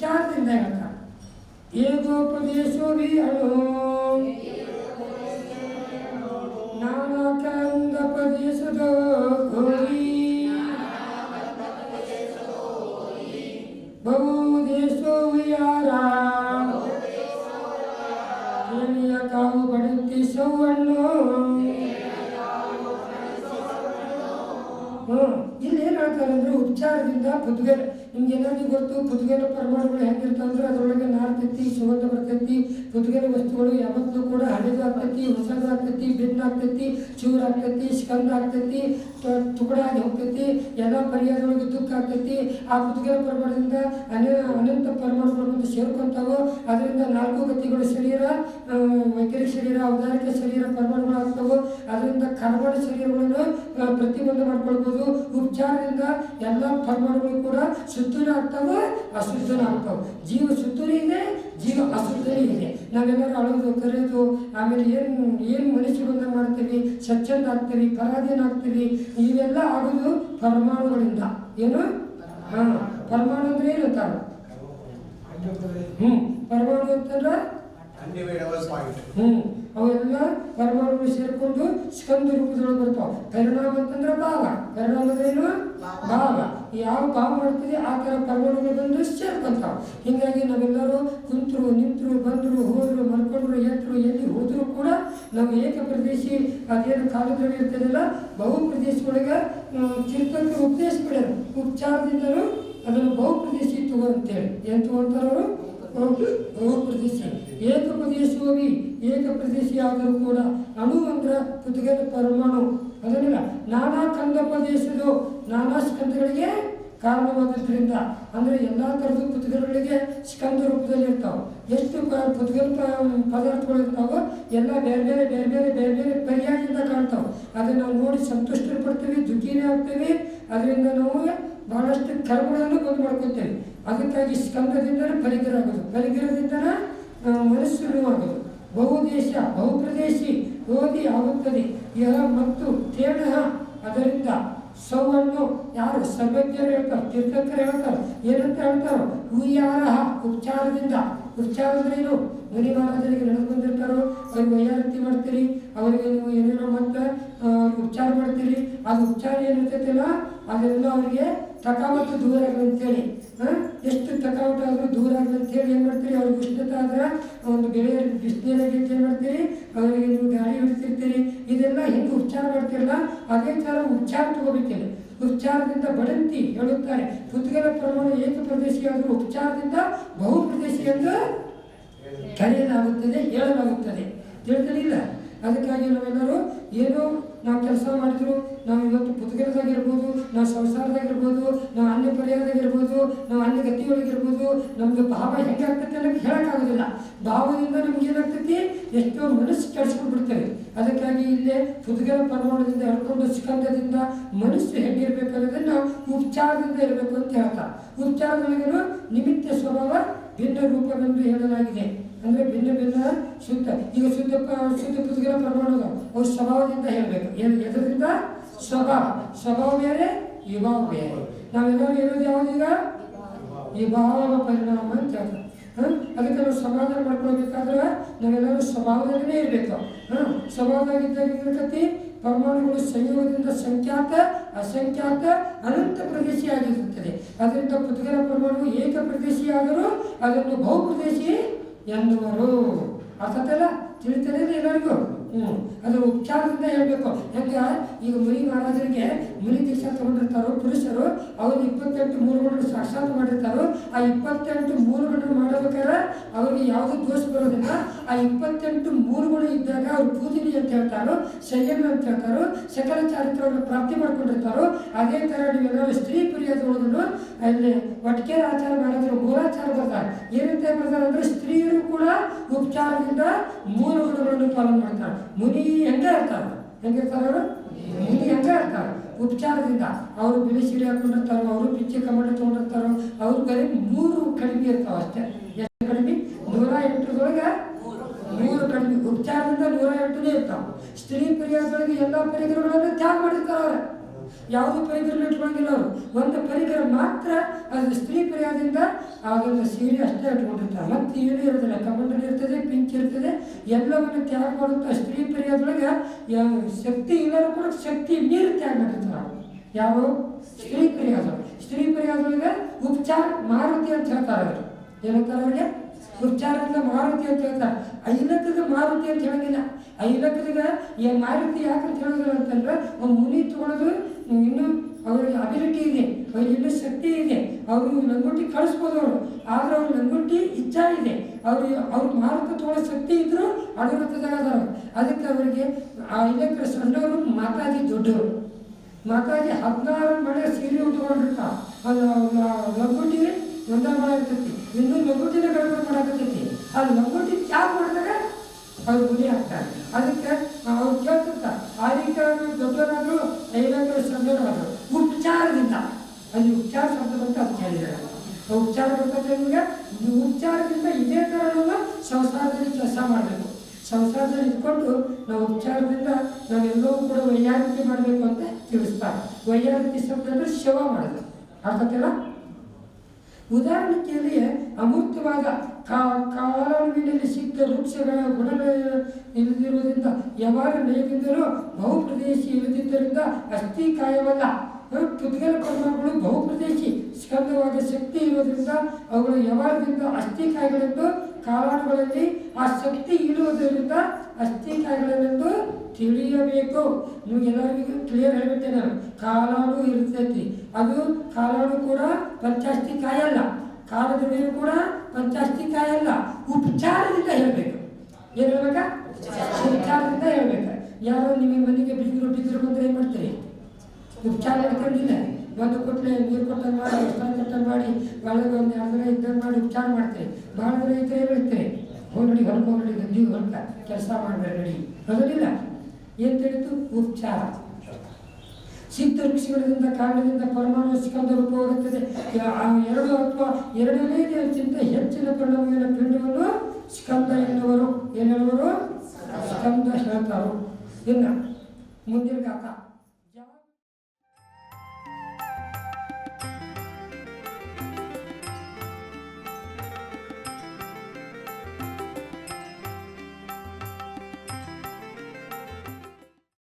ಉಪಚಾರದಿಂದ ಹೇಳ್ತಾರೆ ಏಕೋಪದೇಶೋ ಅಣು ನಾನಾ ಕಂದಪದೇಶದ ಘೋರಿ ಬಹು ದೇಶೋ ವಿಯಾರ ಏನಿಯ ಕಾವು ಬಡುತ್ತಿ ಸೌವನ್ನು ಹ್ಮ್ ಇಲ್ಲಿ ಏನು ಹೇಳ್ತಾರೆ ಅಂದ್ರೆ ಉಪಚಾರದಿಂದ ಪುದ್ಗಲ ನಿಮ್ಗೆ ಏನಾದ್ರು ಗೊತ್ತು ಪುದ್ಗಲ ಪರಮಾಣುಗಳು ಹೆಂಗಿರ್ತಂದ್ರೆ ಅದರೊಳಗೆ ನಾರ್ತೈತಿ ಸುಗಂಧ ಬರ್ತೈತಿ. ಪುದ್ಗಲ ವಸ್ತುಗಳು ಯಾವತ್ತೂ ಕೂಡ ಹಳೆದು ಆಗ್ತೈತಿ, ಹೊಸದು ಆಗ್ತೈತಿ ಬೆನ್ನ ಆಗ್ತೈತಿ, ಚೂರು ಆಗ್ತೈತಿ, ಸ್ಕಂದ ಆಗ್ತೈತಿ, ತ- ತುಕಡ ಆಗಿ ಹೋಗ್ತೈತಿ, ಎಲ್ಲ ಪರ್ಯಾಯದೊಳಗೆ ದುಃಖ ಆಗ್ತೈತಿ ಆ ಪುದ್ಗಲ ಪರಮಾಣದಿಂದ ಅನ, ಅನಂತ ಪರಮಾಣುಗಳು ಬಂದು ಸೇರ್ಕೊಂತಾವು, ಅದರಿಂದ ನಾಲ್ಕು ಗತಿಗಳು ಶರೀರ ವೈಖರಿ ಶರೀರ, ಔದಾರಿಕ ಶರೀರ, ಪರಮಾಣುಗಳು ಆಗ್ತವೆ, ಅದರಿಂದ ಕರ್ಮಣ ಶರೀರಗಳನ್ನು ಪ್ರತಿಬಂಧ ಮಾಡ್ಕೊಳ್ಬೋದು. ಉಪಚಾರದಿಂದ ಎಲ್ಲ ಪರಮಾಣುಗಳು ಕೂಡ ಶುದ್ಧನ ಆಗ್ತವೆ ಅಶುದ್ಧನ ಆಗ್ತಾವೆ ಜೀವ ಶುದ್ಧನೇ ಇದೆ, ಜೀವ ಅಶುದ್ಧನೇ ಇದೆ. ನಾವೆಲ್ಲರೂ ಅಳೋದು, ಕರೆಯೋದು, ಆಮೇಲೆ ಏನು ಏನು ಮನುಷ್ಯ ಬಂದ ಮಾಡ್ತೀವಿ ಸ್ವಚ್ಛಂದ ಆಗ್ತೀವಿ ಪರಾಧೀನ ಆಗ್ತೀವಿ ಇವೆಲ್ಲ ಆಗೋದು ಪರಮಾಣುಗಳಿಂದ. ಏನು? ಹಾಂ, ಪರಮಾಣು ಅಂದ್ರೆ ಏನು ಅಂತಾರೆ ಹ್ಞೂ ಪರಮಾಣು ಅಂತಂದ್ರೆ? ಹ್ಞೂ ಅವೆಲ್ಲ ಪರಮಾಣು ಸೇರ್ಕೊಂಡು ಸ್ಕಂದ ರೂಪದೊಳಗೆ ಬರ್ತಾವ. ಪರಿಣಾಮ ಅಂತಂದ್ರೆ ಭಾವ. ಪರಿಣಾಮ ಏನು? ಭಾವ. ಯಾವ ಭಾವ ಮಾಡ್ತೀವಿ ಆ ಥರ ಪರಮಾಣುಗಳು ಬಂದು ಸೇರ್ಕೊಂತಾವ. ಹೀಗಾಗಿ ನಾವೆಲ್ಲರೂ ಕುಂತರು ನಿಂತರು ಬಂದರು ಹೋದ್ರು ಮಲ್ಕೊಂಡ್ರು ಎತ್ತರು ಎಲ್ಲಿ ಹೋದರೂ ಕೂಡ ನಾವು ಏಕ ಪ್ರದೇಶಿ ಅದೇನು ಕಾಲದ್ರವ್ಯ ಇರ್ತದಲ್ಲ ಬಹು ಪ್ರದೇಶಗಳಿಗೆ ಚಿರ್ತಕ್ಕೆ ಉಪದೇಶ ಮಾಡ್ಯಾರ ಉಪಚಾರದಿಂದಲೂ ಅದನ್ನು ಬಹು ಪ್ರದೇಶಿ ತಗೋ ಅಂತೇಳಿ ಏನು ತಗೊಂತಾರವರು ಹೋಗಿ ಏಕ ಏಕಪ್ರದೇಶಿ ಆದರೂ ಕೂಡ ಅಣು ಅಂದ್ರೆ ಪುದ್ಗಲ ಪರಮಾಣು. ಅದನ್ನಿಲ್ಲ ನಾನಾ ಕಂದ ಪ್ರದೇಶದ ನಾನಾ ಸ್ಕಂದಗಳಿಗೆ ಕಾರಣವಾದದ್ರಿಂದ, ಅಂದರೆ ಎಲ್ಲ ಥರದ ಪುದ್ಗಲಗಳಿಗೆ ಸ್ಕಂದ ರೂಪದಲ್ಲಿ ಇರ್ತಾವೆ. ಎಷ್ಟು ಪ ಪುದ್ಗಲ ಪ- ಪದಾರ್ಥಗಳು ಇರ್ತಾವೋ, ಎಲ್ಲ ಬೇರೆ ಬೇರೆ ಬೇರೆ ಬೇರೆ ಬೇರೆ ಬೇರೆ ಪರ್ಯಾಯದಿಂದ ಕಾಣ್ತಾವೆ. ಅದನ್ನು ನಾವು ನೋಡಿ ಸಂತುಷ್ಟ ಪಡ್ತೀವಿ ದುಃಖಿನೇ ಆಗ್ತೀವಿ. ಅದರಿಂದ ನಾವು ಬಹಳಷ್ಟು ಕರ್ಮಗಳನ್ನು ಬಂದು ಮಾಡ್ಕೊತೇವೆ ಅದಕ್ಕಾಗಿ ಸ್ಕಂದದಿಂದಲೇ ಪರಿಕರ ಆಗೋದು. ಪರಿಕರದಿಂದಲೇ ಮನಸ್ಸು ಆಗೋದು ಬಹುದೇಶ, ಬಹುಪ್ರದೇಶಿ ಓದಿ ಆಗುತ್ತದೆ. ಯಹ ಮತ್ತು ತೇಣ ಅದರಿಂದ ಸೌವನ್ನು ಯಾರು ಸರ್ವಜ್ಞರು ಹೇಳ್ತಾರೆ, ತೀರ್ಥಕರು ಹೇಳ್ತಾರೆ. ಏನಂತ ಹೇಳ್ತಾರೋ ಉಯ್ಯಾರ ಉಪಚಾರದಿಂದ ಉಪಚಾರ ಅಂದ್ರೆ ಏನು? ಮುನಿ ಮಹಾರಾಜರಿಗೆ ನಡೆದು ಬಂದಿರ್ತಾರೋ, ಅವ್ರಿಗೆ ವೈಯಾರತಿ ಮಾಡ್ತೀರಿ, ಅವರಿಗೆ ನೀವು ಏನೇನೋ ಮತ್ತೆ ಉಪಚಾರ ಮಾಡ್ತೀರಿ. ಅದು ಉಪಚಾರ ಏನಿರ್ತೈತಿಲ್ಲ, ಅದೆಲ್ಲ ಅವರಿಗೆ ತಕಾವತ್ತು ದೂರ ಆಗಲಿ ಅಂತೇಳಿ ಎಷ್ಟು ತಕಾವತ್ತು ಆದರೂ ದೂರ ಆಗಲಿ ಅಂತೇಳಿ ಏನು ಮಾಡ್ತೀರಿ? ಅವ್ರಿಗೆ ಉಷ್ಣತೆ ಆದ್ರೆ ಒಂದು ಬೆಳೆ ಬಿಸಿನೀರಾಗಿ ಏನು ಮಾಡ್ತೀರಿ? ಅವರಿಗೆ ನೀವು ಗಾಳಿ ಹೊಡಿತಿರ್ತೀರಿ. ಇದೆಲ್ಲ ಹೆಂಗೆ ಉಚ್ಚಾರ ಮಾಡ್ತೀರಲ್ಲ, ಅದೇ ಥರ ಉಚ್ಚಾರ ತಗೋಬೇಕಿಲ್ಲ ಉಪಚಾರದಿಂದ ಬಡಂತಿ ಹೇಳುತ್ತಾರೆ. ಪುತ್ಗಲ ಪ್ರಮಾಣ ಏಕ ಪ್ರದೇಶಿ ಆದರೂ ಉಪಚಾರದಿಂದ ಬಹು ಪ್ರದೇಶಿ ಎಂದು ಕರೆಯಲಾಗುತ್ತದೆ, ಹೇಳಲಾಗುತ್ತದೆ. ತಿಳಿದಿಲ್ಲ ಅದಕ್ಕಾಗಿ ನಾವೆಲ್ಲರೂ ಏನೋ ನಾವು ಕೆಲಸ ಮಾಡಿದ್ರು, ನಾವು ಇವತ್ತು ಪುಸ್ತಕದಾಗಿರ್ಬೋದು ನಾವು ಸಂಸಾರದಾಗಿರ್ಬೋದು, ನಾವು ಅನ್ಯ ಪರ್ಯಾಯದಾಗಿರ್ಬೋದು ನಾವು ಅನ್ಯ ಗತಿಯೊಳಗಿರ್ಬೋದು ನಮ್ದು ಭಾವ ಹೆಂಗೆ ಆಗ್ತೈತೆ ಅನ್ನೋಕ್ಕೆ ಹೇಳೋಕ್ಕಾಗೋದಿಲ್ಲ. ಭಾವದಿಂದ ನಮ್ಗೆ ಏನಾಗ್ತೈತಿ? ಎಷ್ಟೋ ಮನಸ್ಸು ಕೆಡಿಸ್ಕೊಂಡು ಬಿಡ್ತೇವೆ ಅದಕ್ಕಾಗಿ ಇಲ್ಲೇ ಪುದ್ಗಲ ಪರಮಾಣದಿಂದ ಹಿಡ್ಕೊಂಡು ಸ್ಕಂದದಿಂದ ಮನಸ್ಸು ಹೇಗಿರ್ಬೇಕನ್ನೋದನ್ನು ಉಪಚಾರದಿಂದ ಇರಬೇಕು ಅಂತ ಹೇಳ್ತಾರೆ. ಉಪಚಾರದೊಳಗೇನು ನಿಮಿತ್ತ ಸ್ವಭಾವ ಭಿನ್ನ ರೂಪವೆಂದು ಹೇಳಲಾಗಿದೆ. ಅಂದರೆ ಭಿನ್ನ ಭಿನ್ನ ಶುದ್ಧ. ಈಗ ಶುದ್ಧ ಶುದ್ಧ ಪುಸ್ತಕಗಳ ಪ್ರಮಾಣದ ಅವ್ರ ಸ್ವಭಾವದಿಂದ ಹೇಳಬೇಕು. ಏನು, ಎದರಿಂದ? ಸ್ವಭಾವ. ಸ್ವಭಾವ ಬೇರೆ, ವಿಭಾವ ಬೇರೆ. ನಾವೆಲ್ಲರೂ ಇರೋದು ಯಾವ್ದೀಗ ವಿಭಾವ ಪರಿಣಾಮ ಅಂತ ಹೇಳ್ತಾರೆ ಅದಕ್ಕೆ ನಾವು ಸಮಾಧಾನ ಮಾಡ್ಕೊಳ್ಬೇಕಾದ್ರೆ ನಾವೆಲ್ಲರೂ ಸ್ವಭಾವದಲ್ಲೇ ಇರಬೇಕು. ಹಾಂ? ಸ್ವಭಾವದಾಗಿದ್ದಾಗ ಪರಮಾಣುಗಳು ಸಂಯೋಗದಿಂದ ಸಂಖ್ಯಾತ, ಅಸಂಖ್ಯಾತ, ಅನಂತ ಪ್ರದೇಶಿಯಾಗಿರುತ್ತದೆ ಅದರಿಂದ ಪುದ್ಗಲ ಪರಮಾಣು ಏಕ ಪ್ರದೇಶಿಯಾದರೂ ಅದನ್ನು ಬಹುಪ್ರದೇಶಿ ಎನ್ನುವರು ಅರ್ಥತಲ್ಲ ತಿಳಿತಾರೆ ಎಲ್ಲರಿಗೂ? ಹ್ಞೂ. ಅದು ಉಪಚಾರದಿಂದ ಹೇಳಬೇಕು. ಯಾಕೆ ಈಗ ಮುನಿ ಮಹಾರಾಜರಿಗೆ ಮುನಿ ದೀಕ್ಷಾ ತಗೊಂಡಿರ್ತಾರೋ ಪುರುಷರು, ಅವ್ರಿಗೆ ಇಪ್ಪತ್ತೆಂಟು ಮೂರುಗಳನ್ನು ಸಾಕ್ಷಾತ್ ಮಾಡಿರ್ತಾರೋ, ಆ ಇಪ್ಪತ್ತೆಂಟು ಮೂರುಗಳನ್ನು ಮಾಡಬೇಕಾದ್ರೆ ಅವ್ರಿಗೆ ಯಾವುದು ದೋಷ ಬರೋದಿಲ್ಲ. ಆ ಇಪ್ಪತ್ತೆಂಟು ಮೂರುಗಳು ಇದ್ದಾಗ ಅವ್ರು ಪೂಜಿನಿ ಅಂತ ಹೇಳ್ತಾರೋ ಸಂಯಮ ಅಂತ ಹೇಳ್ತಾರೋ ಸಕಲ ಚಾರಿತ್ರವನ್ನು ಪ್ರಾಪ್ತಿ ಮಾಡ್ಕೊಂಡಿರ್ತಾರೋ, ಅದೇ ಥರ ನೀವೆಲ್ಲರೂ ಸ್ತ್ರೀ ಪ್ರಿಯದೊಳಗನು ಅಲ್ಲಿ ಒಟ್ಟಿಗೆ ಆಚಾರ ಮಾಡಿದ್ರು ಮೂಲಾಚಾರ ಬರ್ತಾರೆ. ಏನಂತ ಬರ್ತಾರೆ ಅಂದ್ರೆ ಸ್ತ್ರೀಯರು ಕೂಡ ಉಪಚಾರದಿಂದ ಮೂಲ ಗುಣಗಳನ್ನು ಪಾಲನೆ ಮಾಡ್ತಾರೆ. ಮುನಿ ಹೆಂಗೆ ಇರ್ತಾರೆ? ಹೆಂಗಿರ್ತಾರೆ ಅವರು? ಮುನಿ ಹೆಂಗೆ ಇರ್ತಾರೆ? ಉಪಚಾರದಿಂದ. ಅವರು ಬಿಳಿ ಸೀರೆ ಹಾಕೊಂಡಿರ್ತಾರೋ, ಅವರು ಪಿಚ್ಚೆ ಕಮಂಡ ತೊಗೊಂಡಿರ್ತಾರೋ, ಅವ್ರ ಬರೀ ಮೂರು ಕಡಿಮೆ ಇರ್ತಾವೆ ಅಷ್ಟೇ. ಎಷ್ಟು ಕಡಿಮೆ? ನೂರ ಎಂಟರೊಳಗೆ ಮೂರು ಕಡಿಮೆ. ಉಪಚಾರದಿಂದ ನೂರ ಎಂಟನೇ ಇರ್ತಾವೆ. ಸ್ತ್ರೀ ಪರಿಹಾರದೊಳಗೆ ಎಲ್ಲ ಪರಿಕರಗಳನ್ನು ತ್ಯಾಗ ಮಾಡಿರ್ತಾರೆ ಅವ್ರು. ಯಾವುದು ಒಂದು ಪರಿಕರ ಮಾತ್ರ ಅದು ಸ್ತ್ರೀ ಪರ್ಯಾದಿಂದ ಅದನ್ನು ಸೀರೆ ಅಷ್ಟೇ ಇಟ್ಕೊಂಡಿರ್ತಾರೆ ಮತ್ತೆ ಏನೂ ಇರೋದಿಲ್ಲ ಕಮಂಡಲ್ ಇರ್ತದೆ, ಪಿಂಚ್ ಇರ್ತದೆ, ಎಲ್ಲವನ್ನು ತ್ಯಾಗ ಮಾಡುವಂಥ ಸ್ತ್ರೀ ಪರ್ಯಾದೊಳಗೆ ಯಾವ- ಶಕ್ತಿ ಇಲ್ಲರೂ ಕೂಡ ಶಕ್ತಿ ಮೀರಿ ತ್ಯಾಗ ಮಾಡಿರ್ತಾರೆ. ಯಾವ ಸ್ತ್ರೀ ಪರ್ಯಾದ ಸ್ತ್ರೀ ಪರ್ಯಾದೊಳಗೆ ಉಪಚಾರ ಮಾರುತಿ ಅಂತ ಹೇಳ್ತಾರೆ ಅವರು. ಏನಂತಾರೆ ಅವರಿಗೆ? ಉಪಚಾರದಿಂದ ಮಾರುತಿ ಅಂತ ಹೇಳ್ತಾರೆ. ಐಲಕ್ಕದ ಮಾರುತಿ ಅಂತ ಹೇಳೋದಿಲ್ಲ ಐಲಕ್ಕದಾಗ ಈ ಮಾರುತಿ ಯಾಕಂತ ಹೇಳೋದಿಲ್ಲ ಅಂತಂದ್ರೆ, ಒಂದು ಮುನಿ ತಗೊಳ್ಳೋದು ಇನ್ನೂ ಅವ್ರಿಗೆ ಅವ್ರಿಗೆ ಶಕ್ತಿ ಇದೆ. ಅವರು ಲಂಗೋಟಿ ಕಳಿಸ್ಬೋದು ಅವರು ಆದ್ರೆ ಅವ್ರು ಲಂಗೋಟಿ ಇಚ್ಛಾ ಇದೆ. ಅವ್ರು ಅವ್ರ ಮಾರುತ ತೋಳ ಶಕ್ತಿ ಇದ್ದರೂ ಅಡುಗತದಾಗ ಅದಾರ ಅದಕ್ಕೆ ಅವರಿಗೆ ಆ ಇಲ್ಲಕ್ಕೆ ಸಣ್ಣವರು ಮಾತಾಜಿ ದೊಡ್ಡವರು. ಮಾತಾಜಿ ಹದಿನಾರು ಮಳೆ ಸೀರೆ ಉಟ್ಕೊಂಡಿರ್ತಾವ ಅದು ಲಂಗೋಟಿ ಒಂದೇ ಮಳೆ ಇರ್ತೈತಿ. ಇನ್ನೂ ಲಂಗೋಟಿನ ಗಡಬಡ ಮಾಡಾಕತ್ತೈತಿ. ಆ ಲಂಗೋಟಿ ಚಾಕ್ ಮಾಡಿದಾಗ ಅವ್ರು ಗುರಿ ಹಾಕ್ತಾರೆ. ಅದಕ್ಕೆ ಅವ್ರು ಕೇಳ್ತಿರ್ತಾರೆ. ಆದಿಕಾರರು ದೊಡ್ಡವರಾದ್ರು ಐದಾದ್ರು ಸಣ್ಣವರಾದ್ರು ಉಪಚಾರದಿಂದ ಅಲ್ಲಿ ಉಚ್ಚಾರ ಶಬ್ದ ಅಂತ ಹೇಳಿದ್ದಾರೆ ಬರ್ತದೆ ನಿಮಗೆ ಈ ಉಚ್ಚಾರದಿಂದ ಇದೇ ಥರ ನಾವು ಸಂಸಾರದಲ್ಲಿ ಕೆಲಸ ಮಾಡಬೇಕು. ಸಂಸಾರದಲ್ಲಿ ಇಟ್ಕೊಂಡು ನಾವು ಉಚ್ಚಾರದಿಂದ ನಾವೆಲ್ಲವೂ ಕೂಡ ವೈಯಾರಿಕೆ ಮಾಡಬೇಕು ಅಂತ ತಿಳಿಸ್ತಾರೆ. ವೈಯಾರಿಕೆ ಶಬ್ದ ಅಂದರೆ ಶವ ಮಾಡೋದು. ಅರ್ಥತಿಲ್ಲ ಉದಾಹರಣೆಯಲ್ಲಿ ಅಮೂರ್ತವಾದ ಕಾಲಾಳುವಿನಲ್ಲಿ ಸಿಕ್ಕ ವೃಕ್ಷಗಳ ಗುಣಗಳ ಇಲ್ಲದಿರುವುದರಿಂದ, ಯಾವಾಗ ನಯದಿಂದಲೂ ಬಹುಪ್ರದೇಶ ಇಲ್ಲದಿದ್ದರಿಂದ ಅಸ್ಥಿ ಕಾಯವಲ್ಲ. ಪುದ್ಗಲ ಪರಮಾಣುಗಳು ಬಹುಪ್ರದೇಶಿ. ಸ್ಕಂದವಾದ ಶಕ್ತಿ ಇರೋದ್ರಿಂದ ಅವುಗಳು ಯಾವಾಗದಿಂದ ಅಸ್ಥಿಕಾಯಗಳೆಂದು ಕಾಲಾಣುಗಳಲ್ಲಿ ಆ ಶಕ್ತಿ ಇರುವುದರಿಂದ ಅಸ್ಥಿಕಾಯಗಳೆಂದು ತಿಳಿಯಬೇಕು. ನಿಮಗೆಲ್ಲರಿಗೂ ಕ್ಲಿಯರ್ ಹೇಳ್ಬಿಟ್ಟೆ ನಾನು. ಕಾಲಾಣು ಇರ್ತೈತಿ ಅದು ಕಾಲಾಣು ಕೂಡ ಪಂಚಾಸ್ತಿ ಕಾಯಲ್ಲ ಕಾಲದ ಮೇಲೆ ಕೂಡ ಪಂಚಾಸ್ತಿ ಕಾಯಲ್ಲ ಉಪಚಾರದಿಂದ ಹೇಳಬೇಕು. ಏನು ಹೇಳ್ಬೇಕಾ? ಉಪಚಾರದಿಂದ ಹೇಳ್ಬೇಕು. ಯಾರೋ ನಿಮ್ಮ ಮನೆಗೆ ಬೀಗರು ಬೀಗರು ಬಂದ್ರೆ ಏನು ಮಾಡ್ತೀರಿ? ಉಪಚಾರ ಮಾಡ್ಕೊಂಡಿಲ್ಲ ಒಂದು ಕೊಟ್ಟಲೆ ನೀರು ಕೊಟ್ಟಂಗೆ ಮಾಡಿ ಉಪಚಾರ ಕೊಟ್ಟಂಗೆ ಮಾಡಿ, ಒಳಗೆ ಒಂದು ಎರಡು ಇದ್ದಂಗೆ ಮಾಡಿ ಉಪಚಾರ ಮಾಡ್ತೇವೆ ಭಾಳ ದಿನ ಇದ್ದರೆ ಏನು ಹೇಳ್ತೀರಿ ಹೋಗಿ ಹೊರಗೆ ಹೋಗಿ ಗಂಜಿ ಹೊರಕ ಕೆಲಸ ಮಾಡಬೇಡಿ ಹೌದಿಲ್ಲ ಏನು ತಿಳಿತು? ಉಪಚಾರ. ಸಿದ್ಧ ಋಷಿಗಳಿಂದ ಕಾರಣದಿಂದ ಪರಮಾಣು ಸ್ಕಂದ ರೂಪವಾಗುತ್ತದೆ ಎರಡು ಅಥವಾ ಎರಡನೇ ದಿನಕ್ಕಿಂತ ಹೆಚ್ಚಿನ ಪರಿಣಾಮಗಳ ಪಿಂಡವನ್ನು ಸ್ಕಂದ ಎನ್ನುವರು. ಏನೆಲ್ಲವರು ಸ್ಕಂದ ಹೇಳ್ತಾರು ಇನ್ನು ಮುಂದಿನ ಗಾತ